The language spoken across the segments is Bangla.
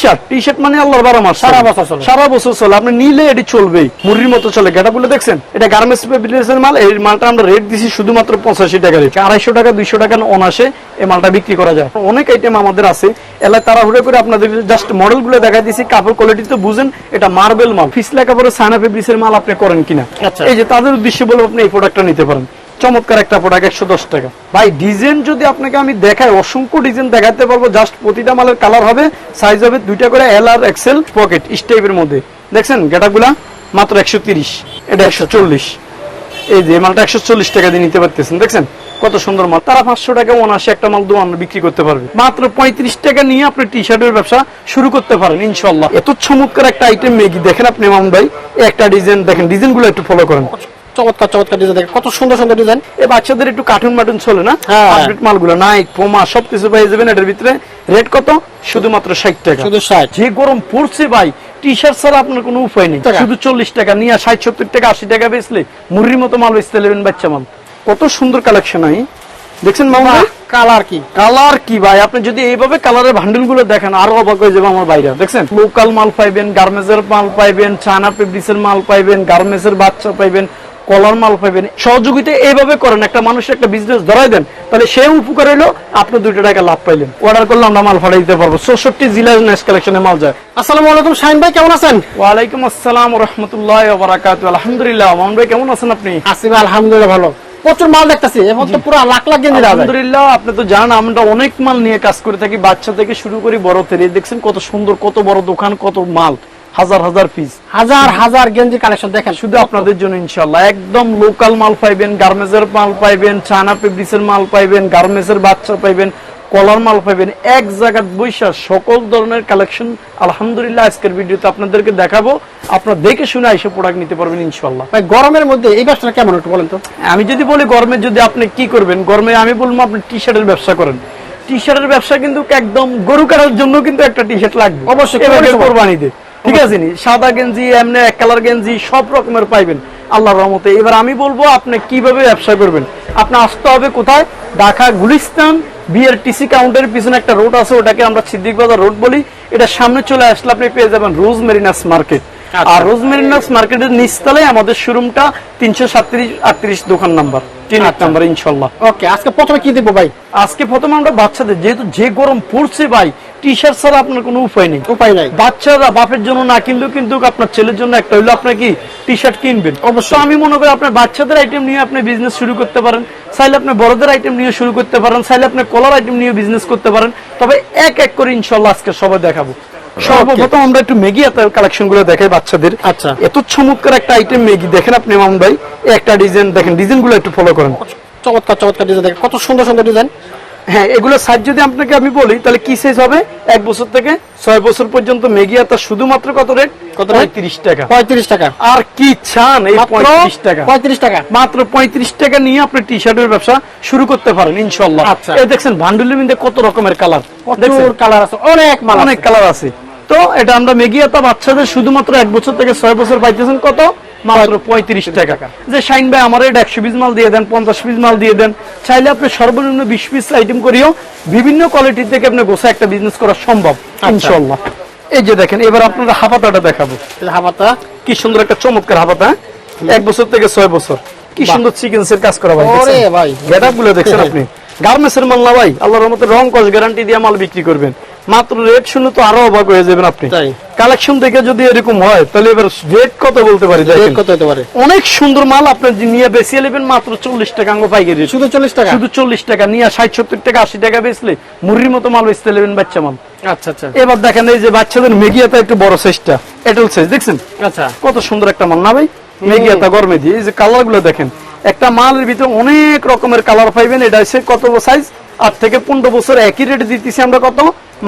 শার্ট টি শার্ট মানে আল্লাহর বারো মাস সারা বছর চলে। সারা বছর চলে। আপনি নিলে এটি চলবেই। মতো চলে। গেটা বলে দেখছেন? এটা গার্মেন্টস মাল। এই মালটা আমরা রেট দিছি শুধুমাত্র পঁচাশি টাকা রেট আড়াইশো টাকা দুইশো টাকা অনাসে এই মালটা বিক্রি করা যায়। অনেক আইটেম আমাদের আছে। এলাকায় তাড়াহুড়ো করে আপনাদের জাস্ট মডেলগুলো দেখাই দিছি। কাপড় কোয়ালিটি তো বুঝেন এটা মার্বেল মাল। ফিসলা কাপড়ের সানা ফেব্রিক্সের মাল আপনি করেন কিনা? আচ্ছা। এই যে তাদের উদ্দেশ্যে বলে আপনি এই প্রোডাক্টটা নিতে পারেন। চমৎকার একটা প্রোডাক্ট একশো দশ টাকা। ভাই ডিজাইন যদি আপনাকে আমি দেখাই, অসংখ্য ডিজাইন দেখাতে পারব জাস্ট প্রতিটা মালের কালার হবে সাইজ হবে দুইটা করে এল আর এক্সেল পকেট স্টেপের মধ্যে। দেখছেন গেটাগুলা মাত্র একশো তিরিশ, এটা একশো চল্লিশ। এই যে মালটা একশো চল্লিশ টাকা দিয়ে নিতে পারতেছেন, দেখছেন? কত সুন্দর মাল। তারা পাঁচশো টাকা অনাশি একটা মাল দোকান বিক্রি করতে পারবে। মাত্র পঁয়ত্রিশ টাকা নিয়ে আপনি টি শার্টের ব্যবসা শুরু করতে পারেন ইনশাল্লাহ এত চমৎকার একটা আইটেম মেগি দেখেন আপনি মামুন ভাই, একটা ডিজাইন দেখেন ডিজাইনগুলো একটু ফলো করেন। চমৎকার চমৎকার ডিজাইন দেখেন। কত সুন্দর সুন্দর ডিজাইন এই বাচ্চাদের একটু কার্টুন মাটুন চলে না? হ্যাঁ। আপডেট মালগুলো নাইক পোমা পেয়ে যাবেন। এটার ভিতরে রেট কত? শুধুমাত্র ষাট টাকা। শুধু 60 যে গরম পড়ছে ভাই টি শার্ট ছাড়া আপনার কোনো উপায় নেই। শুধু চল্লিশ টাকা নিয়ে ষাট সত্তর টাকা আশি টাকা বেচলে মতো মাল বেচতে নেবেন বাচ্চা মাল। কত সুন্দর কালেকশন হয়। দেখছেন মামা? কালার কি? কালার কি ভাই? আপনি যদি এইভাবে কালারের ভান্ডেলগুলো দেখেন আরও অবাক হয়ে যাবে আমার বাইরে দেখছেন? লোকাল মাল পাইবেন গার্মেন্টস এর মাল পাইবেন চায়না ফেব্রিক্স এর মাল পাইবেন গার্মেন্টস এর বাচ্চা পাইবেন। কলার মাল পাইবেন। সহযোগিতা এইভাবে করেন একটা মানুষের একটা বিজনেস ধরাই দেন তাহলে সে উপকার হলো আপনি দুইটা টাকা লাভ পাইলেন। অর্ডার করলে আমরা মাল ফাড়াই দিতে পারব। চৌষট্টি জেলার নেক্সট কালেকশনে মাল যায়। আসসালামু আলাইকুম শাহিন ভাই কেমন আছেন? ওয়ালাইকুম আসসালাম রহমতুল্লাহ বারাকাত আলহামদুলিল্লাহ মামুন ভাই কেমন আছেন আপনি? আসিফ আলহামদুলিল্লাহ ভালো। প্রচুর মাল দেখতেছি এখন তো পুরো লাখ লাখ গেঞ্জি আলহামদুলিল্লাহ আপনি তো জানেন আমরা অনেক মাল নিয়ে কাজ করে থাকি বাচ্চা থেকে শুরু করি বড় থেকে। দেখছেন কত সুন্দর কত বড় দোকান কত মাল। হাজার হাজার পিস হাজার হাজার গেঞ্জি কালেকশন দেখেন। শুধু আপনাদের জন্য ইনশাল্লাহ একদম লোকাল মাল পাইবেন গার্মেন্টস এর মাল পাইবেন চায়না ফেব্রিক্স এর মাল পাইবেন গার্মেন্টস এর বাচ্চা পাইবেন কলার মাল পাইবেন এক জায়গায় বৈশা সকল ধরনের কালেকশন আলহামদুলিল্লাহ আজকের ভিডিওতে আপনাদেরকে দেখাবো। আপনারা দেখে শুনে এসে প্রোডাক্ট নিতে পারবেন ইনশাল্লাহ ভাই গরমের মধ্যে এই ব্যবসাটা কেমন একটু বলেন তো? আমি যদি বলি গরমে যদি আপনি কি করবেন গরমে আমি বলব আপনি টি শার্টের ব্যবসা করেন। টি শার্টের ব্যবসা কিন্তু একদম গরু কাটার জন্য কিন্তু একটা টি শার্ট লাগবে। অবশ্যই, এবারে কোরবানিতে। ঠিক আছে নি? সাদা গেঞ্জি এমনি এক কালার গেঞ্জি সব রকমের পাইবেন। আল্লাহর রহমতে। এবার আমি বলব আপনি কীভাবে ব্যবসা করবেন? আপনি আসতে হবে কোথায়? ঢাকা গুলিস্তান বিআরটিসি কাউন্টারের পিছনে একটা রোড আছে ওটাকে আমরা সিদ্দিক বাজার রোড বলি। এটা সামনে চলে আসলে আপনি পেয়ে যাবেন রোজ মেরিনাস মার্কেট। আর রোজ মেরিনাস মার্কেটের নিচতলায় আমাদের শোরুমটা তিনশো সাতত্রিশ আটত্রিশ দোকান নাম্বার তিন আট আচ্ছা। নাম্বার ইনশাল্লাহ। ওকে আজকে প্রথমে কি দিব ভাই? আজকে প্রথমে আমরা বাচ্চাদের যেহেতু যে গরম পড়ছে ভাই টি শার্ট ছাড়া আপনার কোনো উপায় নেই। উপায় নাই। বাচ্চারা বাপের জন্য না কিনলেও কিন্তু আপনার ছেলের জন্য একটা হইল আপনার কি টি শার্ট কিনবেন। অবশ্যই। আমি মনে করি আপনার বাচ্চাদের আইটেম নিয়ে আপনি বিজনেস শুরু করতে পারেন চাইলে আপনি বড়দের আইটেম নিয়ে শুরু করতে পারেন চাইলে আপনি কলার আইটেম নিয়ে বিজনেস করতে পারেন। তবে এক এক করে ইনশাল্লাহ আজকে সবাই দেখাবো। সর্বপ্রথম আমরা একটু মেগি কালেকশনগুলো দেখাই বাচ্চাদের। আচ্ছা। এত চমৎকার একটা আইটেম মেগি দেখেন আপনি মামুন ভাই একটা ডিজাইন দেখেন ডিজাইনগুলো একটু ফলো করেন। চমৎকার চমৎকার ডিজাইন দেখেন। কত সুন্দর সুন্দর ডিজাইন হ্যাঁ এগুলো সাইজ যদি আপনাকে আমি বলি তাহলে কি সাইজ হবে? এক বছর থেকে ছয় বছর পর্যন্ত মেগি আতা শুধুমাত্র কত রেট কত rate? তিরিশ টাকা। পঁয়ত্রিশ টাকা। আর কি চান এই পঁয়ত্রিশ টাকা? পঁয়ত্রিশ টাকা। মাত্র পঁয়ত্রিশ টাকা নিয়ে আপনি টি শার্টের ব্যবসা শুরু করতে পারেন ইনশাল্লাহ আচ্ছা। এই দেখছেন ভান্ডুলের মধ্যে কত রকমের কালার প্রচুর কালার আছে অনেক মাল অনেক কালার আছে। তো এটা আমরা মেগিয়াতা বাচ্চাদের শুধুমাত্র এক বছর থেকে ছয় বছর পাইতেছেন কত? মাত্র পঁয়ত্রিশ টাকা। যে শাইন ভাই আমার এটা একশো পিস মাল দিয়ে দেন পঞ্চাশ পিস মাল দিয়ে দেন চাইলে আপনি সর্বনিম্ন বিশ পিস আইটেম করিও বিভিন্ন কোয়ালিটি থেকে আপনি গোসা একটা বিজনেস করা সম্ভব আচ্ছা। ইনশাল্লাহ এই যে দেখেন এবার আপনারা হাফাতাটা দেখাবো। হাবাতা কি সুন্দর একটা চমৎকার হাফাতা এক বছর থেকে ছয় বছর। কি। সুন্দর চিকেন্সের কাজ করা ভাই? ভাই। গেটআপগুলো দেখছেন আপনি। গার্মেন্টস এর মাল না ভাই আল্লাহর রহমতে রং কস গ্যারান্টি দিয়ে মাল বিক্রি করবেন। মাত্র রেট শুনে তো আরও অবাক হয়ে যাবেন আপনি। কালেকশন দেখে যদি এরকম হয় তাহলে এবার রেট কত বলতে পারি? কত হতে পারে? অনেক সুন্দর মাল আপনি নিয়ে বেশি নেবেন মাত্র চল্লিশ টাকা আঙ্গ পাইকারি। শুধু চল্লিশ টাকা? শুধু চল্লিশ টাকা। নিয়ে ষাট সত্তর টাকা আশি টাকা বেচলে মুড়ির মতো মাল বেচতে নেবেন বাচ্চা মাল। আচ্ছা আচ্ছা। এবার দেখেন এই যে বাচ্চাদের মেগিয়াটা একটু বড় সাইজটা এটাল সাইজ দেখছেন? আচ্ছা। কত সুন্দর একটা মাল না ভাই? মেগিয়াতা গরমে দিয়ে। এই যে কালারগুলো দেখেন একটা মালের ভিতরে অনেক রকমের কালার পাইবেন। এটা হচ্ছে কত সাইজ আট থেকে পনেরো বছর একই রেটে দিতেছি আমরা কত?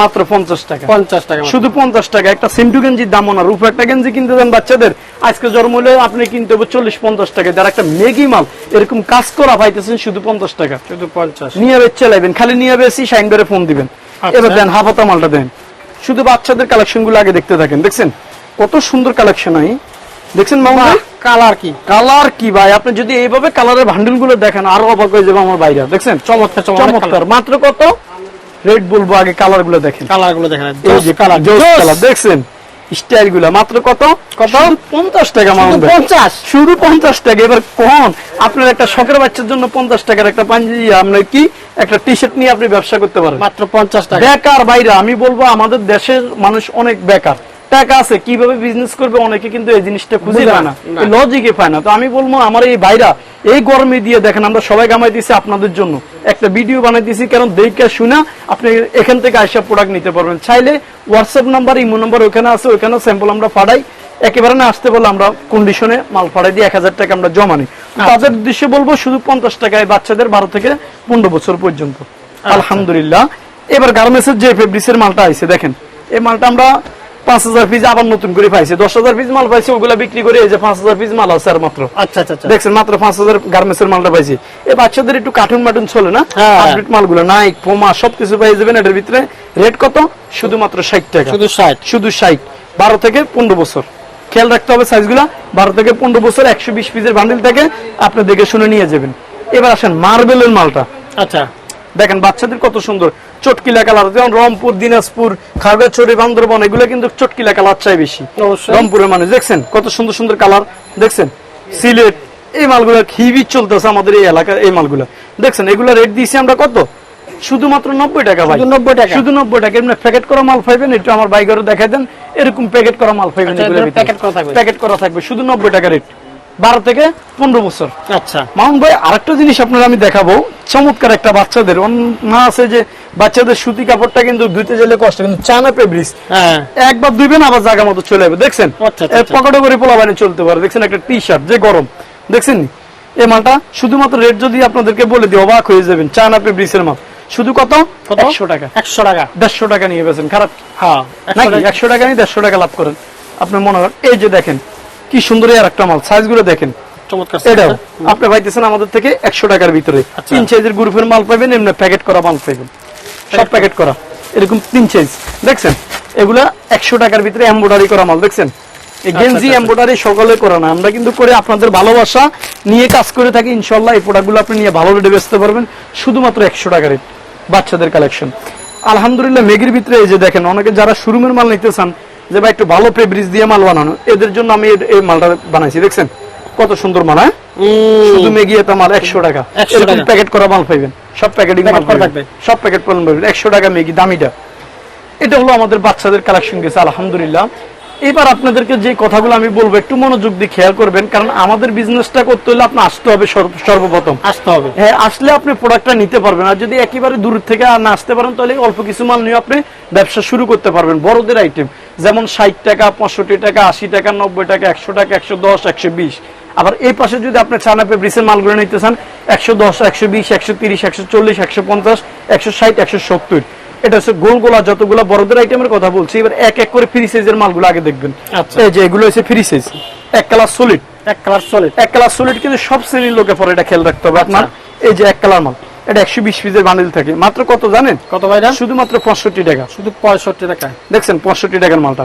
মাত্র পঞ্চাশ টাকা। পঞ্চাশ টাকা শুধু পঞ্চাশ টাকা। একটা সিন্টু গেঞ্জির দাম না রূপ একটা গেঞ্জি কিনতে দেন বাচ্চাদের। আজকে জন্ম হলে আপনি কিনতে হবে চল্লিশ পঞ্চাশ টাকা। যারা একটা মেগি মাল এরকম কাজ করা পাইতেছেন শুধু পঞ্চাশ টাকা। শুধু পঞ্চাশ। নিয়ে বেচে লাইবেন খালি নিয়ে বেশি শাইন বেড়ে ফোন দিবেন। আচ্ছা। এবার দেন হাফাতা মালটা দেন। শুধু বাচ্চাদের কালেকশনগুলো আগে দেখতে থাকেন। দেখছেন? কত সুন্দর কালেকশন হয়। দেখছেন মামা কালার কি? কালার কি ভাই? আপনি যদি এইভাবে কালারের ভান্ডেলগুলো দেখেন আরও অবাক হয়ে যাবে আমার বাইরে দেখছেন? চমৎকার চমৎকার মাত্র কত? রেড বলব আগে কালারগুলো দেখেন। কালারগুলো দেখেন এই যে কালার কালার দেখছেন? স্টাইলগুলা। মাত্র কত? কত? পঞ্চাশ টাকা মামুন পঞ্চাশ? শুধু পঞ্চাশ টাকা। এবার কোন? আপনার একটা শখের বাচ্চার জন্য পঞ্চাশ টাকার একটা পাঞ্জাবি আপনার কি একটা টি শার্ট নিয়ে আপনি ব্যবসা করতে পারেন মাত্র পঞ্চাশ টাকা। বেকার বাইরে আমি বলব আমাদের দেশের মানুষ অনেক বেকার। টাকা আছে কীভাবে বিজনেস করবে অনেকে কিন্তু এই জিনিসটা খুঁজে পায় না। লজিকে পায় না। তো আমি বলব আমার এই ভাইরা এই গরমে দিয়ে দেখেন আমরা সবাই কামাই দিছি আপনাদের জন্য। একটা ভিডিও বানাই দিছি কারণ দেখে শুনে আপনি এখান থেকে আইসা প্রোডাক্ট নিতে পারবেন। চাইলে হোয়াটসঅ্যাপ নাম্বার ইমো নাম্বার ওখানে আছে ওখানে স্যাম্পল আমরা পাঠাই। একেবারে না আসতে বলে আমরা কন্ডিশনে মাল পাঠাই দিই এক হাজার টাকা আমরা জমা নিই। তাদের উদ্দেশ্যে বলব শুধু পঞ্চাশ টাকায় বাচ্চাদের বারো থেকে পনেরো বছর পর্যন্ত। আলহামদুলিল্লাহ। এবার গার্মেন্টসের যে ফেব্রিক্সের মালটা আইছে দেখেন। এই মালটা আমরা পাঁচ হাজার পিস আবার নতুন করে পাইছি। দশ হাজার পিস মাল পাইছি ওগুলা বিক্রি করে এই যে পাঁচ হাজার পিস মাল আছে আর মাত্র। আচ্ছা আচ্ছা আচ্ছা। দেখছেন মাত্র পাঁচ হাজার গার্মেন্টসের মালটা পাইছি। এই বাচ্চাদের একটু কার্টুন মাটুন চলে না? হ্যাঁ। আপডেট মালগুলো নাইক পোমা সবকিছু পাই যাবেন এটার ভিতরে। রেট কত? শুধুমাত্র ষাট টাকা। শুধু ষাট। শুধু ষাট। বারো থেকে পনেরো বছর। খেয়াল রাখতে হবে সাইজগুলা বারো থেকে পনেরো বছর একশো বিশ পিসের বান্ডিল থেকে আপনি দেখে শুনে নিয়ে যাবেন। এবার আসেন মার্বেলের মালটা। আচ্ছা। দেখেন বাচ্চাদের কত সুন্দর চটকিলা কালার। যেমন রংপুর দিনাজপুর খাগড়াছড়ি বান্দরবন এগুলো কিন্তু চটকিলা কালার চাই বেশি। রংপুরের মানুষ দেখছেন? কত সুন্দর সুন্দর কালার দেখছেন? সিলেট এই মালগুলো হিবি চলতেছে আমাদের এই এলাকা এই মালগুলো। দেখছেন এগুলো রেট দিয়েছি আমরা কত? শুধুমাত্র নব্বই টাকা ভাই। নব্বই টাকা? শুধু নব্বই টাকা। এমনি প্যাকেট করা মাল পাইবেন একটু আমার বাইকেরও দেখাই দেন। এরকম প্যাকেট করা মাল পাইবেন আচ্ছা, করা থাকবে। প্যাকেট করা থাকবে শুধু নব্বই টাকা রেট বারো থেকে পনেরো বছর। আচ্ছা। মামুন ভাই আরেকটা জিনিস আপনার আমি দেখাবো। চমৎকার একটা বাচ্চাদের। না আছে যে বাচ্চাদের সুতি কাপড়টা কিন্তু ধুইতে গেলে কষ্ট কিন্তু চানা পেব্রিস হ্যাঁ। একবার ধুইবেন আবার জায়গা মতো চলে যাবে। দেখছেন। পকেটে করে পোলা বাইরে চলতে পারে। দেখছেন একটা টি শার্ট যে গরম। দেখছেন? এই মালটা শুধুমাত্র রেট যদি আপনাদেরকে বলে দিই অবাক হয়ে যাবেন। চায়না পেব্রিসের মাল। শুধু কত? একশো টাকা। একশো টাকা। দেড়শো টাকা নিয়ে গেছেন। খারাপ? হ্যাঁ একশো টাকা। নিয়ে দেড়শো টাকা লাভ করেন। আপনি মনে করেন এই যে দেখেন কি সুন্দর আর একটা মাল। সাইজগুলো দেখেন এটাও। আপনি পাইতেছেন আমাদের থেকে একশো টাকার ভিতরে। আচ্ছা। তিন সাইজের গ্রুপের মাল পাবেন এমনি প্যাকেট করা মাল পাবেন সব প্যাকেট করা। এরকম তিন সাইজ দেখছেন? এগুলা একশো টাকার ভিতরে এম্বোডারি করা মাল দেখছেন? আচ্ছা, গেঞ্জি আচ্ছা। সকলে করে না। আমরা কিন্তু করে আপনাদের ভালোবাসা নিয়ে কাজ করে থাকি ইনশাল্লাহ এই প্রোডাক্টগুলো আপনি নিয়ে ভালো রেটে বেচতে পারবেন শুধুমাত্র একশো টাকা রেট বাচ্চাদের কালেকশন আলহামদুলিল্লাহ মেঘের ভিতরে এই যে দেখেন অনেকে যারা শোরুমের মাল নিতে চান যে ভাই একটু ভালো ফেব্রিক্স দিয়ে মাল বানানো এদের জন্য আমি এই- মালটা বানাইছি দেখছেন? কত সুন্দর মাল হ্যাঁ? শুধু ম্যাগি এটা মাল একশো টাকা। 100 এরকম। প্যাকেট করা মাল পাইবেন। সব প্যাকেটিং মাল থাকবে। সব প্যাকেট পালন পাইবেন। একশো টাকা ম্যাগি দামিটা। এটা হলো আমাদের বাচ্চাদের কালেকশন গেছে আলহামদুলিল্লাহ। এবার আপনাদেরকে যে কথাগুলো আমি বলব একটু মনোযোগ দিয়ে খেয়াল করবেন কারণ আমাদের বিজনেসটা করতে হলে আপনার আসতে হবে সর্বপ্রথম। আসতে হবে। হ্যাঁ আসলে আপনি প্রোডাক্টটা নিতে পারবেন আর যদি একেবারে দূর থেকে না আসতে পারেন তাহলে অল্প কিছু মাল নিয়ে আপনি ব্যবসা শুরু করতে পারবেন বড়দের আইটেম যেমন ষাট টাকা পঁয়ষট্টি টাকা আশি টাকা নব্বই টাকা একশো টাকা একশো দশ একশো বিশ। আবার এই পাশে যদি আপনি চানা পেব্রিসের মালগুলো নিতে চান একশো দশ একশো বিশ একশো তিরিশ একশো চল্লিশ একশো পঞ্চাশ একশো ষাট একশো সত্তর। এটা হচ্ছে গোল গোলা যতগুলো বড়দের আইটেমের কথা বলছি এবার এক এক করে ফ্রি সাইজের মালগুলো আগে দেখবেন। আচ্ছা। এই যে এগুলো হচ্ছে ফ্রি সাইজ এক কালার সলিড এক কালার চলে এক কালার সলিড কিন্তু সব শ্রেণির লোকে পরে এটা খেয়াল রাখতে হবে আপনার। এই যে এক কালার মাল। এটা একশো বিশ পিসের বান্ডিল থাকে। মাত্র কত জানেন? কত ভাইরা? শুধুমাত্র পঁয়ষট্টি টাকা। শুধু পঁয়ষট্টি টাকা দেখছেন পঁয়ষট্টি টাকার মালটা।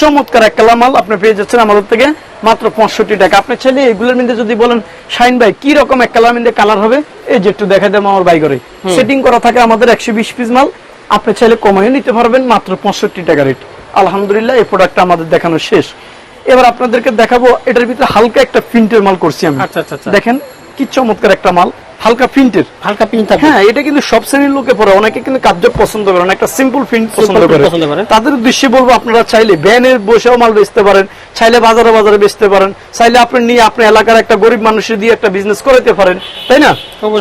চমৎকার এক মাল আপনি পেয়ে যাচ্ছেন আমাদের থেকে মাত্র পঁয়ষট্টি টাকা। আপনি চাইলে এগুলোর মধ্যে যদি বলেন শাইন ভাই কি রকম এক কালার মধ্যে কালার হবে? এই যে একটু দেখা দেবো আমার বাই করে সেটিং করা থাকে আমাদের একশো বিশ পিস মাল। আপনি চাইলে কমিয়ে নিতে পারবেন মাত্র পঁয়ষট্টি টাকা রেট আলহামদুলিল্লাহ এই প্রোডাক্টটা আমাদের দেখানো শেষ। এবার আপনাদেরকে দেখাবো এটার ভিতরে হালকা একটা প্রিন্টের মাল করছি আমি। আচ্ছা, আচ্ছা, আচ্ছা। দেখেন কি চমৎকার একটা মাল। হালকা প্রিন্টের। হালকা পিন থাকবে। হ্যাঁ এটা কিন্তু সব শ্রেণির লোকে পরে। অনেকে কিন্তু পছন্দ করে সিম্পল প্রিন্ট পছন্দ করে। তাদের উদ্দেশ্যে বলব আপনারা চাইলে ব্যানের বসেও মাল বেচতে পারেন চাইলে বাজারে বাজারে বেচতে পারেন চাইলে আপনি নিয়ে আপনি এলাকার একটা গরিব মানুষের দিয়ে একটা বিজনেস করাতে পারেন তাই না?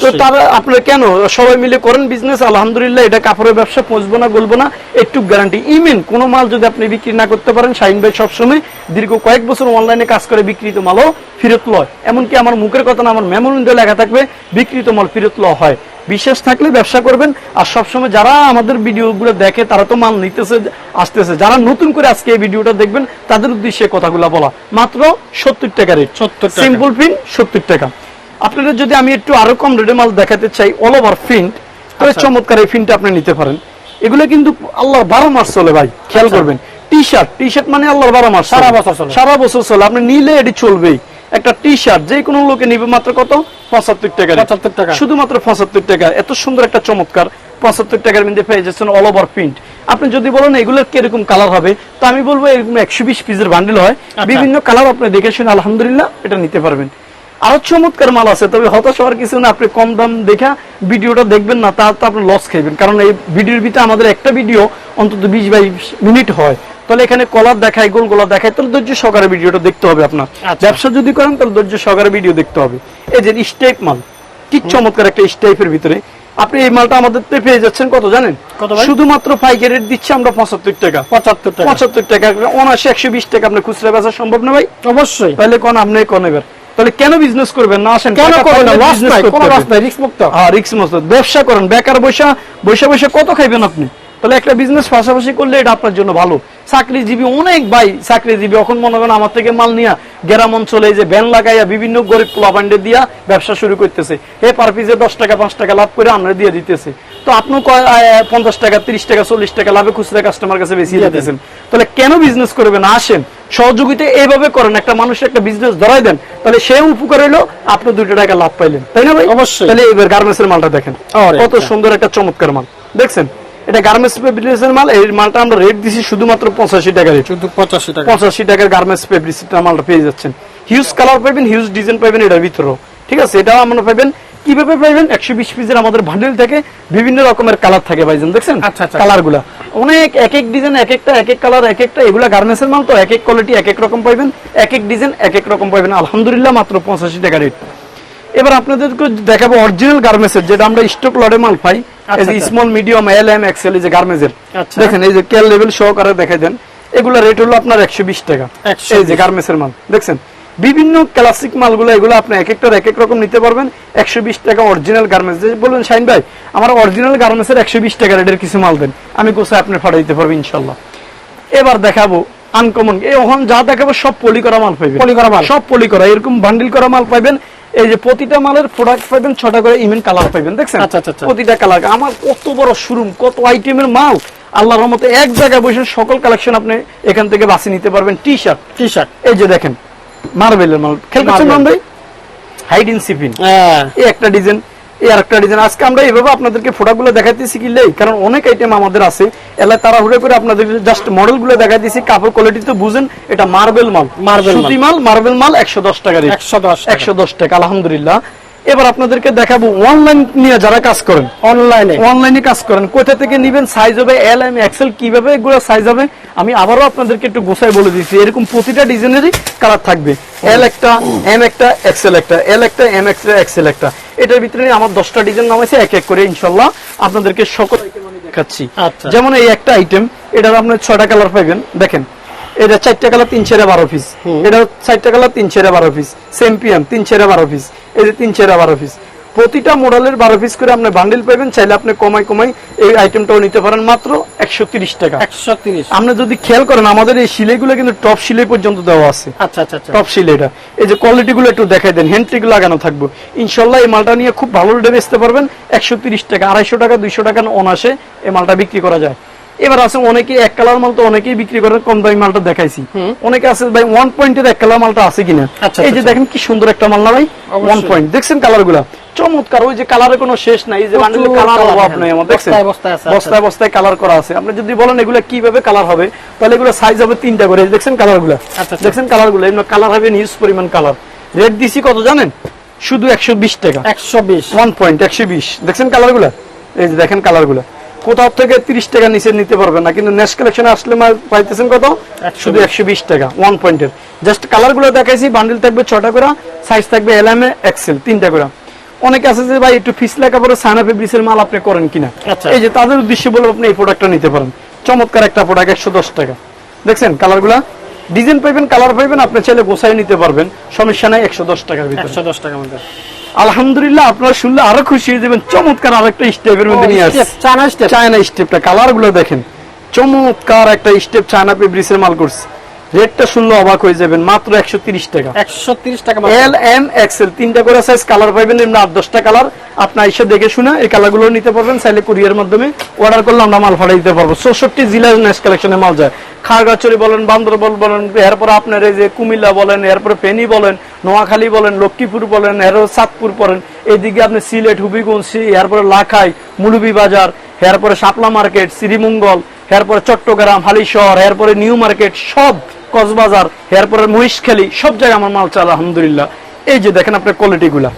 তো তারা আপনারা কেন সবাই মিলে করেন বিজনেস আলহামদুলিল্লাহ এটা কাপড়ের ব্যবসা পৌঁছবো না বলব না একটু গ্যারান্টি ইমেন কোনো মাল যদি আপনি বিক্রি না করতে পারেন শাহিন ভাই সবসময় দীর্ঘ কয়েক বছর অনলাইনে কাজ করে বিক্রিত মালও ফেরত লয়। এমনকি আমার মুখের কথা না আমার মেমোরিন্দে লেখা থাকবে বিক্রিত মাল ফেরত লওয়া হয়। বিশ্বাস থাকলে ব্যবসা করবেন। আর সবসময় যারা আমাদের ভিডিওগুলো দেখে তারা তো মাল নিতেছে আসতেছে। যারা নতুন করে আজকে এই ভিডিওটা দেখবেন তাদের উদ্দেশ্যে কথাগুলো বলা। মাত্র সত্তর টাকা রেট 70 টাকা। সিম্পল প্রিন্ট সত্তর টাকা। আপনাদের যদি আমি একটু আরও কম রেটে মাল দেখাতে চাই অল ওভার প্রিন্ট তাহলে। চমৎকার এই প্রিন্টটা আপনি নিতে পারেন। এগুলো কিন্তু আল্লাহ বারো মাস চলে ভাই খেয়াল আচ্ছা। করবেন। টি শার্ট টি শার্ট মানে আল্লাহর বারো মাস সারা বছর সারা বছর চলে। আপনি নিলে এটি চলবেই। একটা টি শার্ট যে কোনো লোকে নিবে মাত্র কত? পঁচাত্তর টাকা। 75 টাকা। শুধুমাত্র পঁচাত্তর টাকা। এত সুন্দর একটা চমৎকার পঁচাত্তর টাকার মধ্যে পেয়ে যাচ্ছেন অল ওভার প্রিন্ট আপনি যদি বলেন এগুলোর কীরকম কালার হবে তো আমি বলব এরকম একশো বিশ পিসের বান্ডেল হয়। বিভিন্ন কালার আপনি দেখে শুনে আলহামদুলিল্লাহ এটা নিতে পারবেন। আরও চমৎকার মাল আছে তবে হতাশ হওয়ার কিছু না আপনি কম দাম দেখা ভিডিওটা দেখবেন না তা তো আপনি লস খাইবেন। কারণ এই ভিডিওর ভিতরে আমাদের একটা ভিডিও অন্তত বিশ বাইশ মিনিট হয়। তাহলে এখানে কলার দেখায় গোল গোলা দেখায় তাহলে ধৈর্য সহকারে ভিডিওটা দেখতে হবে আপনার। আচ্ছা। ব্যবসা যদি করেন তাহলে ধৈর্য সহকারে ভিডিও দেখতে হবে। এই যে স্টেপ মাল কি চমৎকার একটা স্টেপের ভিতরে। আপনি এই মালটা আমাদের পেয়ে যাচ্ছেন কত জানেন? শুধুমাত্র পাইকারি রেট দিচ্ছি আমরা পঁচাত্তর টাকা। পঁচাত্তর টাকা। পঁচাত্তর টাকা অনাশি একশো বিশ টাকা আপনার খুচরা বেচা সম্ভব না ভাই? অবশ্যই। তাহলে কোন আপনি কোন এবার। তাহলে কেন বিজনেস করবেন? না আসেন কেন করবেন না? লস নাই কোনো লস নাই রিস্ক মুক্ত। হ্যাঁ রিক্স মস্ত ব্যবসা করেন বেকার বৈশা বৈশা বৈশা কত খাইবেন আপনি? তাহলে একটা বিজনেস পাশাপাশি করলে এটা আপনার জন্য ভালো। চাকরিজীবী অনেক ভাই চাকরিজীবী এখন মনে করেন আমার থেকে মাল নিয়া গ্রাম অঞ্চলে যে ভ্যান লাগাইয়া বিভিন্ন গরিব প্লাবান্ডে দিয়া ব্যবসা শুরু করতেছে। এ পার পিসে দশ টাকা পাঁচ টাকা লাভ করে আমরা দিয়ে দিতেছে। তো আপনি পঞ্চাশ টাকা তিরিশ টাকা চল্লিশ টাকা লাভে খুচরা কাস্টমার কাছে বেশি দিতেছেন। তাহলে কেন বিজনেস করবেন? আসেন সহযোগিতা এইভাবে করেন একটা মানুষের একটা বিজনেস ধরাই দেন তাহলে সে উপকার হলো আপনি দুটো টাকা লাভ পাইলেন। তাই না ভাই? অবশ্যই। তাহলে এবার গার্মেন্টস এর মালটা দেখেন। কত আচ্ছা। সুন্দর একটা চমৎকার মাল। দেখছেন? এটা গার্মেন্টস ফেব্রিক্সের মাল এই মালটা আমরা রেট দিছি শুধুমাত্র পঁচাশি টাকা রেট শুধু পঁচাশি টাকা। পঁচাশি টাকার গার্মেন্টস ফেব্রিক্সের মালটা পেয়ে যাচ্ছেন। হিউজ কালার পাবেন হিউজ ডিজাইন পাবেন এটার ভিতরেও। ঠিক আছে এটাও আমরা পাবেন। কীভাবে পাবেন? একশো বিশ পিসের আমাদের ভান্ডেল থেকে বিভিন্ন রকমের কালার থাকে ভাইজান দেখছেন? আচ্ছা, আচ্ছা। কালারগুলা অনেক এক এক ডিজাইন এক একটা এক এক কালার এক একটা এগুলা গার্মেন্টস এর মাল তো এক এক কোয়ালিটি এক এক রকম পাইবেন। এক এক ডিজাইন এক এক রকম পাইবেন। আলহামদুলিল্লাহ মাত্র পঁচাশি টাকা রেট এবার আপনাদেরকে দেখাবো অরিজিনাল গার্মেন্টসের যেটা আমরা স্টক লটে মাল পাই। আচ্ছা, আচ্ছা। Small medium L M XL এই যে গার্মেন্টসের আচ্ছা। দেখেন এই যে কেল লেভেল সহকারে দেখাই দেন। এগুলা রেট হলো আপনার একশো বিশ টাকা। এই যে গার্মেন্টস এর মাল। দেখছেন? বিভিন্ন ক্লাসিক মালগুলো এগুলো আপনি এক একটার এক এক রকম নিতে পারবেন। একশো বিশ টাকা অরিজিনাল গার্মেন্টস বলবেন শাইন ভাই আমার অরিজিনাল গার্মেন্টস এর একশো বিশ টাকা রেটের কিছু মাল দেন। আমি গোসায় আপনি ফাটাই দিতে পারব ইনশাল্লাহ। এবার দেখাবো আনকমন এখন যা দেখাবো সব পলি করা মাল পাইবেন। পলি করা মাল। সব পলি করা। এরকম বান্ডিল করা মাল পাইবেন। এই যে প্রতিটা মালের প্রোডাক্ট পাইবেন ছটা করে ইমেন কালার পাইবেন দেখছেন? আচ্ছা, আচ্ছা, আচ্ছা। প্রতিটা কালার আমার কত বড় শোরুম কত আইটেমের মাল। আল্লাহর রহমতে এক জায়গায় বসে সকল কালেকশন আপনি এখান থেকে বাছি নিতে পারবেন। টি শার্ট টি শার্ট এই যে দেখেন মার্বেলের মাল। খেলছেন। ভাই? হাইড ইন সিপিন একটা ডিজাইন এই আরেকটা ডিজাইন আজকে আমরা এইভাবে আপনাদেরকে ফোটাগুলো দেখাইতেছি কারণ অনেক আইটেম আমাদের আছে। এলা তাড়াহুড়ো করে আপনাদের জাস্ট মডেলগুলো দেখাইতেছি। কাপড় কোয়ালিটি তো বুঝেন এটা মার্বেল মাল। সুতি মাল মার্বেল মাল একশো দশ টাকা একশো দশ একশো দশ টাকা আলহামদুলিল্লাহ। এবার আপনাদেরকে দেখাবো অনলাইন নিয়ে যারা কাজ করেন। অনলাইনে অনলাইনে কাজ করেন। কোথা থেকে নিবেন? সাইজ হবে এল এম এক্সেল কীভাবে এগুলো সাইজ হবে? আমি আবারও আপনাদেরকে একটু গোছায় বলে দিচ্ছি এরকম প্রতিটা ডিজাইনেরই কালার থাকবে। এল একটা এম একটা এক্সেল একটা এল একটা এম একটা এক্সেল একটা। এটার ভিতরে আমার দশটা ডিজাইন নামাইছে এক এক করে ইনশাল্লাহ আপনাদেরকে সকল আইটেম দেখাচ্ছি। আচ্ছা। যেমন এই একটা আইটেম এটার আপনার ছয়টা কালার পাবেন দেখেন। এটা চারটা কালার তিন ছেড়ে বারো পিস এটা চারটা কালার তিন ছেড়ে বারো পিস সেম পিএম তিন ছেড়ে বারো পিস এই যে তিন ছেড়ে বারো পিস প্রতিটা মডেলের বারো পিস করে আপনি বান্ডিল পাবেন চাইলে আপনি কমাই কমাই এই আইটেমটাও নিতে পারেন মাত্র একশো তিরিশ টাকা। একশো তিরিশ। আপনি যদি খেয়াল করেন আমাদের এই সিলাইগুলো কিন্তু টপ সিলাই পর্যন্ত দেওয়া আছে। আচ্ছা আচ্ছা আচ্ছা। টপ সিলাইটা। এই যে কোয়ালিটি গুলো একটু দেখাই দেন হ্যান্ডট্রিক লাগানো থাকবে। ইনশাল্লাহ এই মালটা নিয়ে খুব ভালো রেটে বেচতে পারবেন একশো তিরিশ টাকা আড়াইশো টাকা দুইশো টাকা অনাসে এই মালটা বিক্রি করা যায়। এবার আছে অনেকে এক কালার মাল তো অনেকেই বিক্রি করে কম দামি মালটা দেখাইছি। অনেকে আছে ভাই ওয়ান পয়েন্টের এক কালার মালটা আছে কিনা? আচ্ছা, এই যে আচ্ছা। দেখেন কি সুন্দর একটা মাল না ভাই? ওয়ান পয়েন্ট দেখছেন কালারগুলা চমৎকার ওই যে কালারের কোনো শেষ নাই যে প্রচুর কালার অভাব নাই আমার দেখছেন? বস্তায় বস্তায় কালার করা আছে। আপনি যদি বলেন এগুলো কীভাবে কালার হবে তাহলে এগুলো সাইজ হবে তিনটা করে দেখছেন কালারগুলা? আচ্ছা, আচ্ছা। দেখছেন কালারগুলো? এমনি কালার হবে নিউজ পরিমাণ কালার রেট দিছি কত জানেন? শুধু একশো বিশ টাকা। একশো বিশ। ওয়ান পয়েন্ট একশো বিশ। দেখছেন কালারগুলা? এই যে দেখেন কালারগুলা। কোথাও থেকে তিরিশ টাকা নিচে নিতে পারবেন না কিন্তু নেক্সট কালেকশনে আসলে মাল পাইতেছেন কত? শুধু একশো বিশ টাকা ওয়ান পয়েন্টের জাস্ট কালারগুলো দেখাইছি বান্ডিল থাকবে ছটা করে সাইজ থাকবে এল এম এক্সেল তিনটা করে। অনেকে আছে যে ভাই একটু ফিস লেখা পরে সানা ফেব্রিক্সের মাল আপনি করেন কিনা? আচ্ছা। এই যে তাদের উদ্দেশ্যে বলব আপনি এই প্রোডাক্টটা নিতে পারেন। চমৎকার একটা প্রোডাক্ট একশো দশ টাকা। দেখছেন কালারগুলা? ডিজাইন পাইবেন কালার পাইবেন আপনি চাইলে গোসাই নিতে পারবেন। সমস্যা নাই একশো দশ টাকার ভিতরে। একশো দশ টাকার মধ্যে। আলহামদুলিল্লাহ আপনারা শুনলে আরও খুশি হয়ে যাবেন। চমৎকার আরেকটা স্টেপের মধ্যে নিয়ে আসছে। চায়না স্টেপ চায়না স্টেপটা কালারগুলো দেখেন। চমৎকার একটা স্টেপ চায়না পেব্রিসের মাল করছে। রেটটা শুনলে অবাক হয়ে যাবেন মাত্র একশো তিরিশ টাকা। একশো তিরিশ টাকা এল এম এক্সেল তিনটা করে সাইজ কালার পাইবেন এমনি আট দশটা কালার আপনার এসে দেখে শুনে এই কালারগুলো নিতে পারবেন চাইলে কুরিয়ার মাধ্যমে অর্ডার করলে আমরা মাল ফাটাই দিতে পারব। চৌষট্টি জেলার নেক্সট কালেকশনে মাল যায়। খাগড়াছড়ি বলেন বান্দরবন বলেন এরপরে আপনার এই যে কুমিল্লা বলেন এরপরে ফেনী বলেন নোয়াখালী বলেন লক্ষ্মীপুর বলেন এরপর সাতপুর বলেন এইদিকে আপনি সিলেট হুবিগঞ্জ এরপরে লাখাই মুলুবি বাজার এরপরে শাপলা মার্কেট শ্রীমঙ্গল এরপরে চট্টগ্রাম হালিশহর এরপরে নিউ মার্কেট সব কক্সবাজার এরপরে মহিষখালী সব জায়গায় আমার মাল চাল আলহামদুলিল্লাহ। এই যে দেখেন আপনার কোয়ালিটি গুলা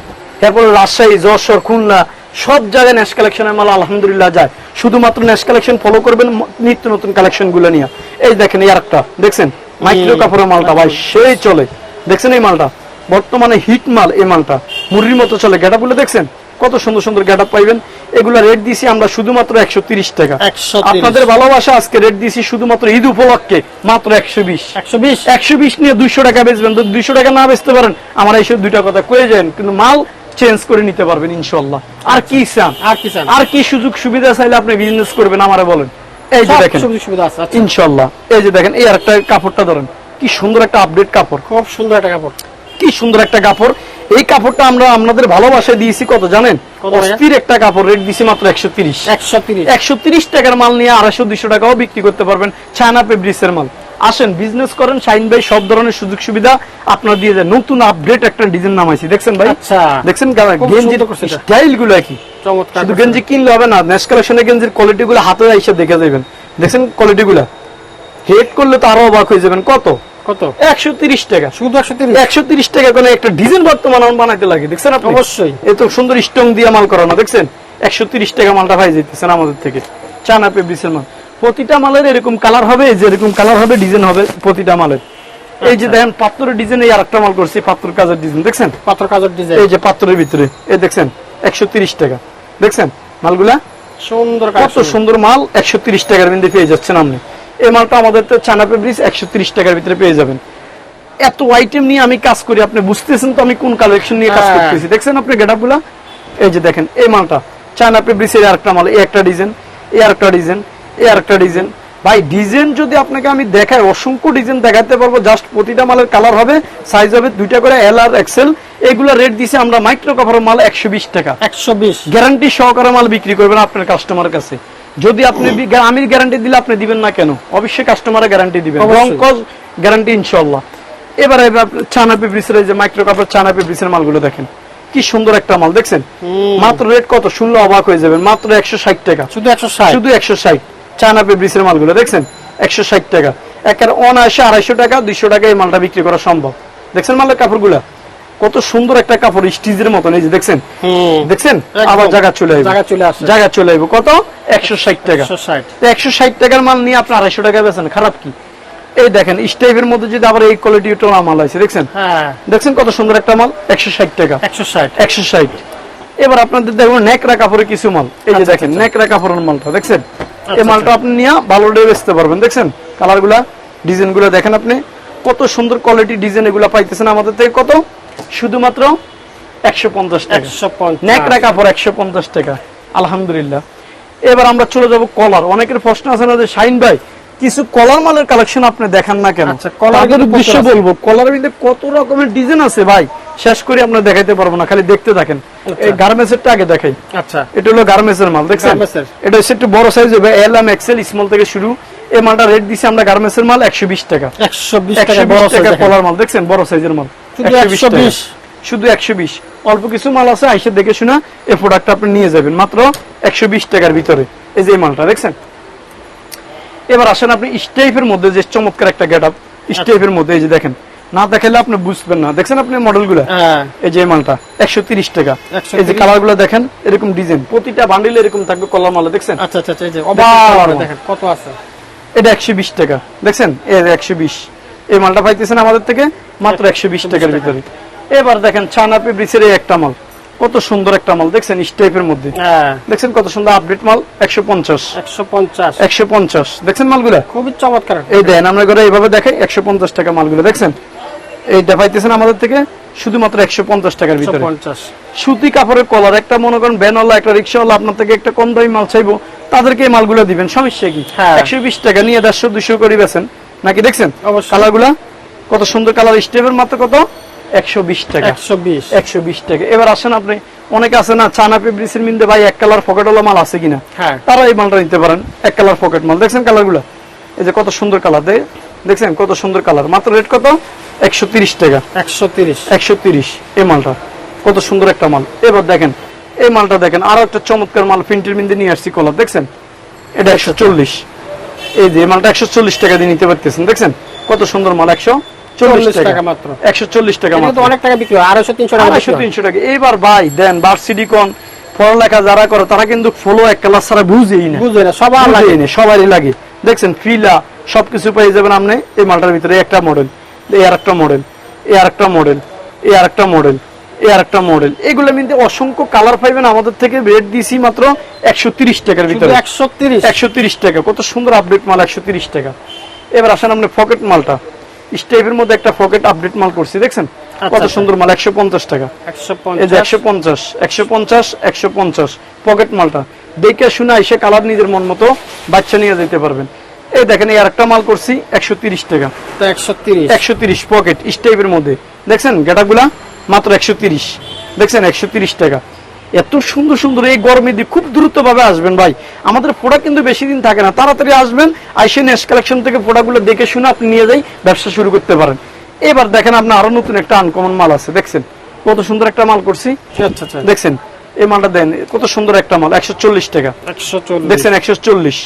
এরপরে রাজশাহী যশোর খুলনা সব জায়গায় ন্যাশ কালেকশনের মাল আলহামদুলিল্লাহ যায়। শুধুমাত্র ন্যাশ কালেকশন ফলো করবেন নিত্য নতুন কালেকশনগুলো নিয়ে। এই দেখেন এই আরেকটা। দেখছেন? মাইক্রো কাপড়ের মালটা ভাই সেই চলে। দেখছেন এই মালটা? বর্তমানে হিট মাল এই মালটা। মুরগির মতো চলে। গেটা বলে দেখছেন? কত সুন্দর সুন্দর গেট পাইবেন। এগুলা রেট দিছি আমরা শুধুমাত্র একশো তিরিশ টাকা। আপনাদের ভালোবাসা আজকে রেট দিছি শুধুমাত্র ঈদ উপলক্ষে মাত্র একশো বিশ। একশো বিশ? একশো বিশ নিয়ে দুইশো টাকা বেচবেন। তো দুইশো টাকা না বেচতে পারেন আমার এইসব দুইটা কথা কয়ে যান কিন্তু মাল চেঞ্জ করে নিতে পারবেন ইনশাল্লাহ। আর কি চান? আর কি চান? আর কি সুযোগ সুবিধা চাইলে আপনি বিজনেস করবেন আমারে বলেন। এই যে দেখেন সুযোগ সুবিধা আছে আচ্ছা, ইনশাল্লাহ। এই যে দেখেন এই আরেকটা কাপড়টা ধরেন। কি সুন্দর একটা আপডেট কাপড়। খুব সুন্দর একটা কাপড়। কি সুন্দর একটা কাপড়। এই কাপড়টা আমরা আপনাদের ভালোবাসা দিয়েছি কত জানেন? অস্থির একটা কাপড় রেট দিয়েছি মাত্র একশো তিরিশ। একশো তিরিশ। টাকার মাল নিয়ে আড়াইশো দুইশো টাকাও বিক্রি করতে পারবেন চায়না পেব্রিক্সের মাল। আসেন বিজনেস করেন শাইন ভাই সব ধরনের সুযোগ সুবিধা আপনার দিয়ে যায় নতুন আপডেট একটা ডিজাইন নামাইছি দেখছেন ভাই? আচ্ছা। দেখছেন এটা। স্টাইলগুলো কি চমৎকার শুধু। গেঞ্জি কিনলে হবে না নেক্সট কালেকশনের গেঞ্জির কোয়ালিটি গুলো হাতে এসে দেখে যাবেন দেখছেন কোয়ালিটি গুলা হেড করলে তো আরও অবাক হয়ে যাবেন। কত? কত? একশো তিরিশ টাকা। শুধু একশো তিরিশ? একশো তিরিশ টাকা করে একটা ডিজাইন বর্তমান বানাইতে লাগে দেখছেন আপনি? অবশ্যই। এত সুন্দর স্টং দিয়ে মাল করানো দেখছেন? একশো তিরিশ টাকা মালটা ভাই যেতেছেন আমাদের থেকে। চানা পেব্রিসের মাল। প্রতিটা মালের এরকম কালার হবে যে এরকম কালার হবে ডিজাইন হবে প্রতিটা মালের। এই যে দেখেন পাত্রের ডিজাইন এই আরেকটা মাল করছি পাত্র কাজের ডিজাইন দেখছেন? পাথর কাজের ডিজাইন এই যে পাত্রের ভিতরে এই দেখছেন? একশো তিরিশ টাকা। দেখছেন? মালগুলা? সুন্দর কত সুন্দর মাল একশো তিরিশ টাকার মধ্যে পেয়ে যাচ্ছেন আপনি। এই মালটা আমাদের তো চানা পেব্রিস একশো টাকার ভিতরে পেয়ে যাবেন। এত আইটেম নিয়ে আমি কাজ করি আপনি বুঝতেছেন তো আমি কোন কালেকশন নিয়ে কাজ হ্যাঁ। করতেছি। দেখছেন আপনি গেটাপগুলা এই যে দেখেন এই মালটা চায়না পেব্রিস এর আরেকটা মাল এই একটা ডিজাইন এই আরেকটা ডিজাইন এই আরেকটা ডিজাইন। ভাই ডিজাইন যদি আপনাকে আমি দেখাই অসংখ্য ডিজাইন দেখাতে পারব জাস্ট প্রতিটা মালের কালার হবে সাইজ হবে দুইটা করে এল আর এক্সেল এগুলা রেট দিছে আমরা মাইক্রো কাপড়ের মাল একশো বিশ টাকা। একশো বিশ। গ্যারান্টি সহকারে মাল বিক্রি করবেন আপনার কাস্টমার কাছে। যদি আপনি আমি গ্যারান্টি দিলে আপনি দিবেন না কেন? অবশ্যই কাস্টমারের গ্যারান্টি দিবেন। অবশ্যই। রং কজ গ্যারান্টি ইনশাল্লাহ এবারে চানা এই যে মাইক্রো কাপড় চানা পেব্রিসের মালগুলো দেখেন। কি সুন্দর একটা মাল দেখছেন? মাত্র রেট কত? শুনলে অবাক হয়ে যাবেন। মাত্র একশো ষাট টাকা। শুধু একশো ষাট? শুধু একশো ষাট। চায়না পেব্রিসের মালগুলো দেখছেন? একশো ষাট টাকা। একের অনায়াসে আড়াইশো টাকা দুইশো টাকা এই মালটা বিক্রি করা সম্ভব। দেখছেন মালের কাপড়গুলা? কত সুন্দর একটা কাপড় স্টিজের মতন এই যে দেখছেন? দেখছেন? আবার জায়গা চলে আসবে। জায়গা চলে আসে। জায়গা চলে আসবে। কত? একশো ষাট টাকা। একশো ষাট। একশো ষাট টাকার মাল নিয়ে আপনি আড়াইশো টাকা বেছেন খারাপ কি? এই দেখেন স্টাইপের মধ্যে যদি আবার এই কোয়ালিটি মাল আছে দেখছেন? হ্যাঁ। দেখছেন কত সুন্দর একটা মাল? একশো ষাট টাকা। একশো ষাট। একশো ষাট। এবার আপনাদের দেখব নেকড়া কাপড়ের কিছু মাল। এই যে আচ্ছা, দেখেন আচ্ছা। নেকড়া কাপড়ের মালটা দেখছেন? এই আচ্ছা, মালটা আপনি নিয়ে ভালো ডে বেচতে পারবেন দেখছেন? কালারগুলা ডিজাইনগুলা দেখেন আপনি। কত সুন্দর কোয়ালিটি ডিজাইন এগুলা পাইতেছেন আমাদের থেকে কত? শুধুমাত্র একশো পঞ্চাশ টাকা। একশো কাপড় একশো পঞ্চাশ টাকা। আলহামদুলিল্লাহ। এবার আমরা চলে যাব কলার। অনেকের প্রশ্ন আছে না যে শাইন ভাই কিছু কলার মালের কালেকশন আপনি দেখান না কেন? আচ্ছা, উদ্দেশ্য বলব কলার মধ্যে কত রকমের ডিজাইন আছে ভাই? শেষ করে আপনার দেখাইতে পারব না খালি দেখতে থাকেন। এই গার্মেন্টস আগে দেখাই। আচ্ছা। এটা হলো গার্মেন্টস এর মাল দেখছেন? এটা হচ্ছে একটু বড় সাইজ হবে এল এম এক্সেল স্মল থেকে শুরু। এই মালটা রেট দিছি আমরা গার্মেন্টস এর মাল একশো বিশ টাকা। একশো বিশ টাকা বড়। কলার মাল দেখছেন? বড় সাইজের মাল। শুধু 120 টাকা। 120 শুধু একশো বিশ। অল্প কিছু মাল আছে আইসে দেখে শুনে এই প্রোডাক্ট আপনি নিয়ে যাবেন। মাত্র একশো বিশ টাকার ভিতরে। এই যে মালটা দেখছেন? এবার আসেন আপনি স্টেপের মধ্যে যে চমৎকার একটা গেট আপ স্টেপের মধ্যে এই যে দেখেন। না দেখালে আপনি বুঝবেন না। দেখছেন আপনি মডেলগুলা হ্যাঁ। এই যে মালটা একশো তিরিশ টাকা। এই যে কালারগুলো দেখেন এরকম ডিজাইন প্রতিটা বান্ডিল এরকম থাকবে কলার মালে দেখছেন? আচ্ছা আচ্ছা আচ্ছা, এই যে দেখেন কত আছে। এটা একশো বিশ টাকা। দেখছেন? এই একশো বিশ। এই মালটা পাইতেছেন আমাদের থেকে মাত্র একশো বিশ টাকার ভিতরে। এবার দেখেন ছানা পেব্রিসের এই একটা মাল কত সুন্দর একটা মাল দেখছেন স্টেপের মধ্যে। হ্যাঁ। দেখছেন কত সুন্দর আপডেট মাল একশো পঞ্চাশ। একশো পঞ্চাশ। একশো পঞ্চাশ। দেখছেন মালগুলা? খুবই চমৎকার। এই দেন আমরা করে এইভাবে দেখাই একশো পঞ্চাশ টাকা মালগুলো দেখছেন? এইটা পাইতেছেন আমাদের থেকে শুধুমাত্র একশো পঞ্চাশ টাকার ভিতরে। সুতি কাপড়ের কলার একটা মনে করেন ব্যানওয়ালা একটা রিক্সাওয়ালা আপনার থেকে একটা কম দামি মাল চাইব তাদেরকে এই মালগুলো দিবেন সমস্যা কি? হ্যাঁ। একশো বিশ টাকা নিয়ে দেড়শো দুশো করে বেছেন নাকি দেখছেন। কালারগুলা? কত সুন্দর কালার স্টেপের মাত্র কত? একশো বিশ টাকা। একশো বিশ। টাকা। এবার আসেন আপনি অনেকে আছে না চানা পেব্রিসের মিন্দে ভাই এক কালার পকেটওয়ালা মাল আছে কিনা? হ্যাঁ। তারা এই মালটা নিতে পারেন এক কালার পকেট মাল। দেখছেন কালারগুলো? এই যে কত সুন্দর কালার দেখছেন কত সুন্দর কালার। মাত্র রেট কত? একশো তিরিশ টাকা। একশো তিরিশ। একশো তিরিশ এই মালটা। কত সুন্দর একটা মাল। এবার দেখেন এই মালটা দেখেন আরও একটা চমৎকার মাল প্রিন্টের মিন্দে নিয়ে আসছি কলার। দেখছেন? এটা একশো চল্লিশ। এই যে মালটা একশো চল্লিশ টাকা দিয়ে নিতে পারতেছেন দেখছেন? কত সুন্দর মাল একশো চল্লিশ টাকা। টাকা মাত্র। একশো চল্লিশ টাকা মাত্র। অনেক টাকা বিক্রি আড়াইশো তিনশো টাকা আড়াইশো তিনশো টাকা। এইবার ভাই দেন কন পড়ালেখা যারা করে তারা কিন্তু ফলো এক ক্লাস ছাড়া বুঝেই না। বুঝবে না সবার লাগে। বুঝেই না সবারই লাগে। দেখছেন ফিলা সবকিছু পেয়ে যাবেন আপনি এই মালটার ভিতরে। একটা মডেল এই আর একটা মডেল এই আর একটা মডেল এই আর একটা মডেল এই আর একটা মডেল এগুলো কিন্তু অসংখ্য কালার পাইবেন আমাদের থেকে রেট দিছি মাত্র একশো টাকার ভিতরে। একশো তিরিশ? একশো টাকা। কত সুন্দর আপডেট মাল একশো টাকা। এবার আসেন আপনি পকেট মালটা। স্টেপের মধ্যে একটা পকেট আপডেট মাল করছি দেখছেন? কত আচ্ছা। সুন্দর মাল একশো পঞ্চাশ টাকা। একশো পঞ্চাশ? একশো পঞ্চাশ একশো পঞ্চাশ পকেট মালটা। দেখে শুনে এসে কালার নিজের মন মতো বাচ্চা নিয়ে যেতে পারবেন। এই দেখেন এই আরেকটা মাল করছি একশো তিরিশ টাকা। একশো তিরিশ। একশো তিরিশ পকেট স্টেপের মধ্যে। দেখছেন? গেটাগুলা মাত্র একশো তিরিশ। দেখছেন একশো তিরিশ টাকা। এত সুন্দর সুন্দর এই গরমে দিয়ে খুব দ্রুত ভাবে আসবেন ভাই। আমাদের প্রোডাক্ট কিন্তু বেশি দিন থাকে না। তাড়াতাড়ি আসবেন আইসে নেক্সট কালেকশন থেকে প্রোডাক্টগুলো দেখে শুনে আপনি নিয়ে যাই ব্যবসা শুরু করতে পারেন। এবার দেখেন আপনি আরও নতুন একটা আনকমন মাল আছে দেখছেন? কত সুন্দর একটা মাল করছি। আচ্ছা আচ্ছা দেখছেন? এই মালটা দেন কত সুন্দর একটা মাল একশো চল্লিশ টাকা। দেখছেন একশো চল্লিশ।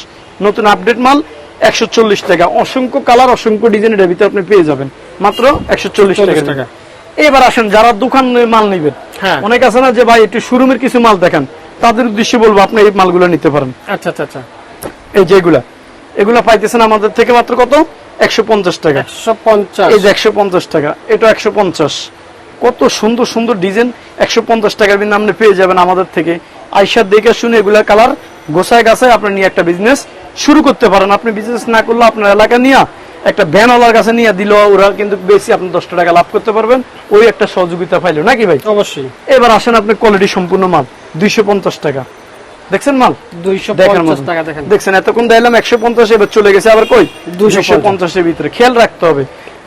নতুন আপডেট মাল একশো চল্লিশ টাকা। অসংখ্য কালার অসংখ্য ডিজাইনের ভিতরে আপনি পেয়ে যাবেন। মাত্র একশো চল্লিশ 40 টাকা। টাকা। এবার আসেন যারা দোকান মাল নেবেন। হ্যাঁ। অনেক আছে না যে ভাই একটু শোরুমের কিছু মাল দেখান। তাদের উদ্দেশ্যে বলব আপনি এই মালগুলো নিতে পারেন। আচ্ছা আচ্ছা আচ্ছা। এই যে এগুলা। পাইতেছেন আমাদের থেকে মাত্র কত? একশো পঞ্চাশ টাকা। এই যে একশো পঞ্চাশ টাকা এটা একশো পঞ্চাশ। কত সুন্দর সুন্দর ডিজাইন। একশো পঞ্চাশ টাকার আপনি পেয়ে যাবেন আমাদের থেকে। আইসার দেখে শুনে এগুলা কালার গোছায় গাছায় আপনি নিয়ে একটা বিজনেস শুরু করতে পারেন। আপনি বিজনেস না করলে আপনার এলাকা নিয়ে একটা ভ্যানওয়ালার কাছে নিয়ে দিল ওরা কিন্তু বেশি আপনি দশটা টাকা লাভ করতে পারবেন। ওই একটা সহযোগিতা পাইলো নাকি ভাই? অবশ্যই। এবার আসেন আপনি কোয়ালিটি সম্পূর্ণ মাল দুইশো পঞ্চাশ টাকা। দেখছেন মাল? দেখছেন এতক্ষণ একশো পঞ্চাশ এবার চলে গেছে আবার কই? দুইশো পঞ্চাশের ভিতরে। খেয়াল রাখতে হবে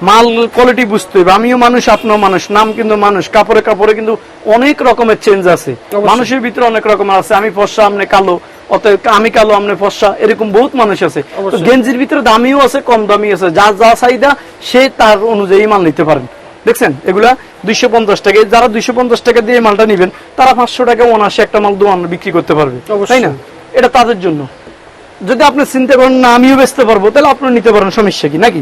মাল কোয়ালিটি বুঝতে হবে। আমিও মানুষ আপনিও মানুষ নাম কিন্তু মানুষ কাপড়ে কাপড়ে কিন্তু অনেক রকমের চেঞ্জ আছে। মানুষের ভিতরে অনেক রকমের আছে। আমি ফর্সা আপনি কালো অতএব আমি কালো আপনি ফর্সা এরকম বহুত মানুষ আছে। তো গেঞ্জির ভিতরে দামিও আছে কম দামি আছে। যা যা চাহিদা সে তার অনুযায়ী মাল নিতে পারেন। দেখছেন? এগুলা দুইশো পঞ্চাশ টাকা। যারা দুইশো পঞ্চাশ টাকা দিয়ে মালটা নিবেন তারা পাঁচশো টাকা অনাশে একটা মাল দোকান বিক্রি করতে পারবে। তাই না? এটা তাদের জন্য। যদি আপনি চিন্তা করেন না আমিও বেচতে পারব তাহলে আপনি নিতে পারেন। সমস্যা কি নাকি?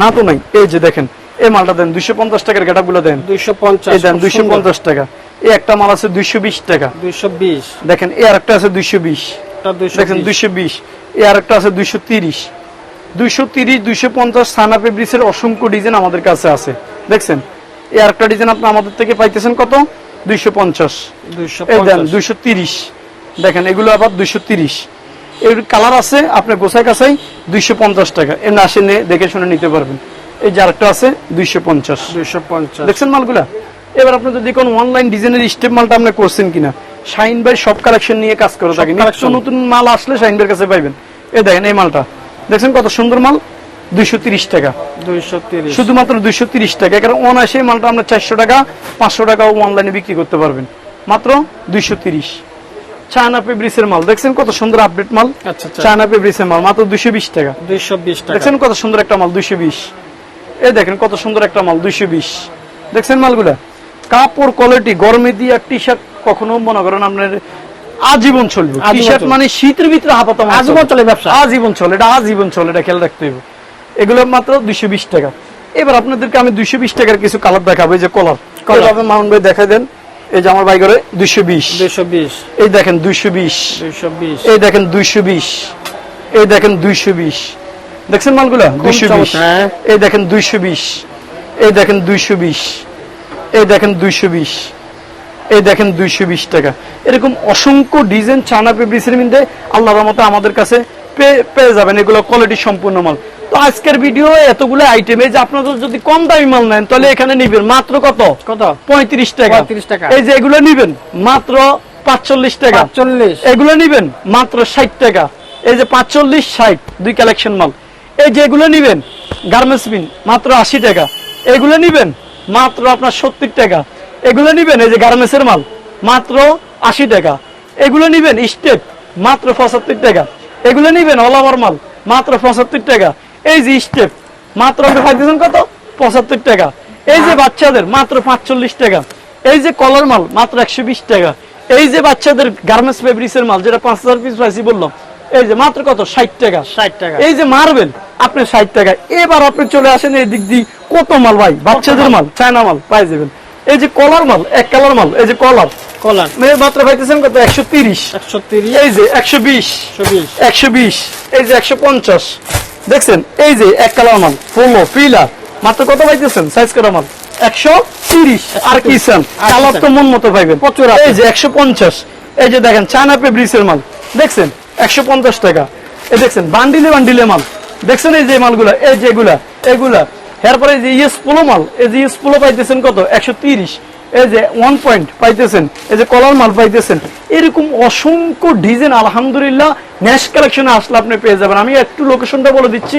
না তো নাই। এই যে দেখেন এই মালটা দেন দুইশো পঞ্চাশ টাকার গেটা গুলো দেন। দুইশো পঞ্চাশ দেন দুইশো পঞ্চাশ টাকা। এই একটা মাল আছে দুইশো বিশ টাকা। দুইশো বিশ। দেখেন এই আরেকটা আছে দুইশো বিশ। দুইশো দেখেন দুইশো বিশ। এই আরেকটা আছে দুইশো তিরিশ। দুইশো তিরিশ দুইশো পঞ্চাশ সানা ফেব্রিক্সের অসংখ্য ডিজাইন আমাদের কাছে আছে। দেখছেন? এই আরেকটা ডিজাইন আপনি আমাদের থেকে পাইতেছেন কত? দুইশো পঞ্চাশ। দুইশো এই দেন পঞ্চাশ। দুইশো তিরিশ। দেখেন এগুলো আবার দুইশো তিরিশ। এর কালার আছে আপনি গোছাই কাছাই দুইশো পঞ্চাশ টাকা। এমনি আসে নিয়ে দেখে শুনে নিতে পারবেন। এই যে আরেকটা আছে দুইশো পঞ্চাশ। দুইশো পঞ্চাশ। দেখছেন মালগুলা? এবার আপনি যদি কোন অনলাইন ডিজাইনের স্টেপ মালটা আপনি করছেন কিনা শাইন ভাই সব কালেকশন নিয়ে কাজ করে থাকে। নিত্য নতুন মাল আসলে শাইন ভাইয়ের কাছে পাইবেন। এই দেখেন এই মালটা। দেখছেন কত সুন্দর মাল? দুইশো তিরিশ টাকা। শুধুমাত্র দুইশো তিরিশ টাকা। কারণ অনায়াসে মালটা আমরা চারশো টাকা পাঁচশো টাকাও অনলাইনে বিক্রি করতে পারবেন। মাত্র দুইশো তিরিশ। চায়না পেব্রিসের মাল। দেখছেন কত সুন্দর আপডেট মাল? আচ্ছা আচ্ছা। চায়না পেব্রিসের মাল। মাত্র দুইশো বিশ টাকা। দুইশো বিশ টাকা। দেখছেন কত সুন্দর একটা মাল দুইশো বিশ। এই দেখেন কত সুন্দর একটা মাল দুইশো বিশ। দেখছেন মালগুলা? কাপড় কোয়ালিটি গরমে দিয়ে টি শার্ট কখনো মনে করেন আপনার আজীবন চলবে। টি শার্ট মানে শীতের ভিতরে হাপাতো আজীবন চলে ব্যবসা। আজীবন চলে এটা আজীবন চলে এটা খেয়াল রাখতে হবে। এগুলো মাত্র দুইশো বিশ টাকা। এবার আপনাদেরকে আমি দুইশো বিশ টাকার কিছু কালার দেখাবো এই যে কলার কলার। কলার ভাই দেখাই দেন এই যে আমার বাই করে দুইশো বিশ। দুইশো বিশ। এই দেখেন দুইশো বিশ। দুইশো বিশ। এই দেখেন দুইশো বিশ। এই দেখেন দুইশো বিশ। দেখছেন মালগুলা? দুইশো বিশ। হ্যাঁ। এই দেখেন দুইশো বিশ। এই দেখেন দুইশো বিশ। এই দেখেন দুইশো বিশ। এই দেখেন দুইশো বিশ টাকা। এরকম অসংখ্য ডিজাইন চানা পেব্রিসের মধ্যে আল্লাহ রহমতে আমাদের কাছে পেয়ে যাবেন। এগুলো কোয়ালিটি সম্পূর্ণ মাল। তো আজকের ভিডিও এতগুলো আইটেমে যে আপনাদের যদি কম দামি মাল নেন তাহলে এখানে নিবেন মাত্র কত? কত? পঁয়ত্রিশ টাকা। 35 টাকা। এই যে এগুলো নিবেন মাত্র পাঁচচল্লিশ টাকা। চল্লিশ এগুলো নিবেন মাত্র ষাট টাকা। এই যে পাঁচচল্লিশ ষাট দুই কালেকশন মাল। এই যে এগুলো নিবেন গার্মেন্টস বিন মাত্র আশি টাকা। এগুলো নিবেন মাত্র আপনার সত্তর টাকা। এগুলো নিবেন, এই যে গার্মেন্টসের মাল, মাত্র আশি টাকা। এগুলো নিবেন, স্টেপ, মাত্র পঁচাত্তর টাকা। এগুলো নিবেন অল ওভার মাল, মাত্র পঁচাত্তর টাকা। এই যে স্টেপ, মাত্র আপনি কত? পঁচাত্তর টাকা। এই যে বাচ্চাদের, মাত্র পাঁচচল্লিশ টাকা। এই যে কলার মাল, মাত্র একশো বিশ টাকা। এই যে বাচ্চাদের গার্মেন্টস ফেব্রিক্সের মাল, যেটা পাঁচ হাজার পিস পাইছি বললাম এই যে মাত্র কত? ষাট টাকা। 60 টাকা। এই যে মারবেন আপনি ষাট টাকা। এবার আপনি চলে আসেন এই দিক দিয়ে কত মাল ভাই? বাচ্চাদের মাল চায়না মাল পাই যাবেন। এই যে কলার মাল এক কালার মাল এই যে কলার। কলার। মেয়ে মাত্র পাইতেছেন কত? একশো তিরিশ। একশো তিরিশ। এই যে একশো বিশ। একশো বিশ। এই যে একশো পঞ্চাশ। দেখছেন? এই যে এক কালার মাল পোলো। পিলার মাত্র কত পাইতেছেন? সাইজ করা মাল। একশো তিরিশ। আর কি চান? আর কি কালার তো মন মতো পাইবেন। প্রচুর এই যে একশো পঞ্চাশ। এই যে দেখেন চায়না পেব্রিক্সের মাল। দেখছেন? একশো পঞ্চাশ টাকা। এই দেখছেন, বান্ডিলে বান্ডিলে মাল। দেখছেন এই যে মালগুলা, এই যে এগুলা এগুলা। এরপরে যে ইয়েস পোলো মাল, এই যে ইয়েস পোলো পাইতেছেন কত? একশো তিরিশ। এই যে ওয়ান পয়েন্ট পাইতেছেন, এই যে কলার মাল পাইতেছেন। এরকম অসংখ্য ডিজাইন, আলহামদুলিল্লাহ ন্যাশ কালেকশনে আসলে আপনি পেয়ে যাবেন। আমি একটু লোকেশনটা বলে দিচ্ছি।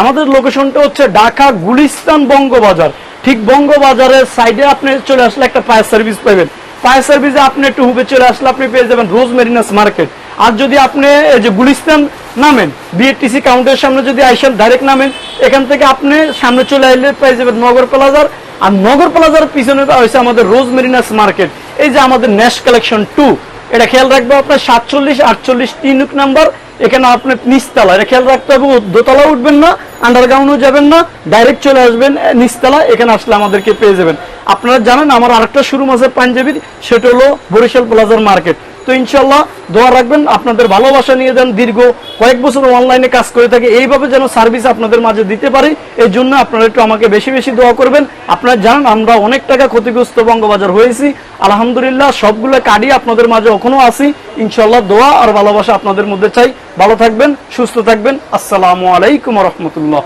আমাদের লোকেশনটা হচ্ছে ঢাকা গুলিস্তান বঙ্গবাজার। ঠিক বঙ্গবাজারের সাইডে আপনি চলে আসলে একটা ফায়ার সার্ভিস পাবেন। ফায়ার সার্ভিসে আপনি একটু হুবে চলে আসলে আপনি পেয়ে যাবেন রোজ মেরিনাস মার্কেট। আর যদি আপনি এই যে গুলিস্তান নামেন বিএটিসি কাউন্টারের সামনে যদি আইসেন ডাইরেক্ট নামেন, এখান থেকে আপনি সামনে চলে আসলে পেয়ে যাবেন নগর প্লাজার। আর নগর প্লাজার পিছনে হয়েছে আমাদের রোজ মেরিনাস মার্কেট। এই যে আমাদের ন্যাশ কালেকশন টু, এটা খেয়াল রাখব আপনার সাতচল্লিশ, আটচল্লিশ, তিন নাম্বার। এখানে আপনি নিচতলা, এটা খেয়াল রাখতে হবে দোতলা উঠবেন না আন্ডারগ্রাউন্ডও যাবেন না ডাইরেক্ট চলে আসবেন নিচতলা, এখানে আসলে আমাদেরকে পেয়ে যাবেন। আপনারা জানেন, আমার আরেকটা শুরু আছে পাঞ্জাবির, সেটা হলো বরিশাল প্লাজার মার্কেট। তো ইনশাল্লাহ দোয়া রাখবেন। আপনাদের ভালোবাসা নিয়ে যান দীর্ঘ কয়েক বছর অনলাইনে কাজ করে থাকে, এইভাবে যেন সার্ভিস আপনাদের মাঝে দিতে পারি এই জন্য আপনারা একটু আমাকে বেশি বেশি দোয়া করবেন। আপনারা জানেন, আমরা অনেক টাকা ক্ষতিগ্রস্ত বঙ্গবাজার হয়েছি। আলহামদুলিল্লাহ, সবগুলো কার্ডই আপনাদের মাঝে এখনও আছি। ইনশাল্লাহ দোয়া আর ভালোবাসা আপনাদের মধ্যে চাই। ভালো থাকবেন, সুস্থ থাকবেন। আসসালামু আলাইকুম রহমতুল্লাহ।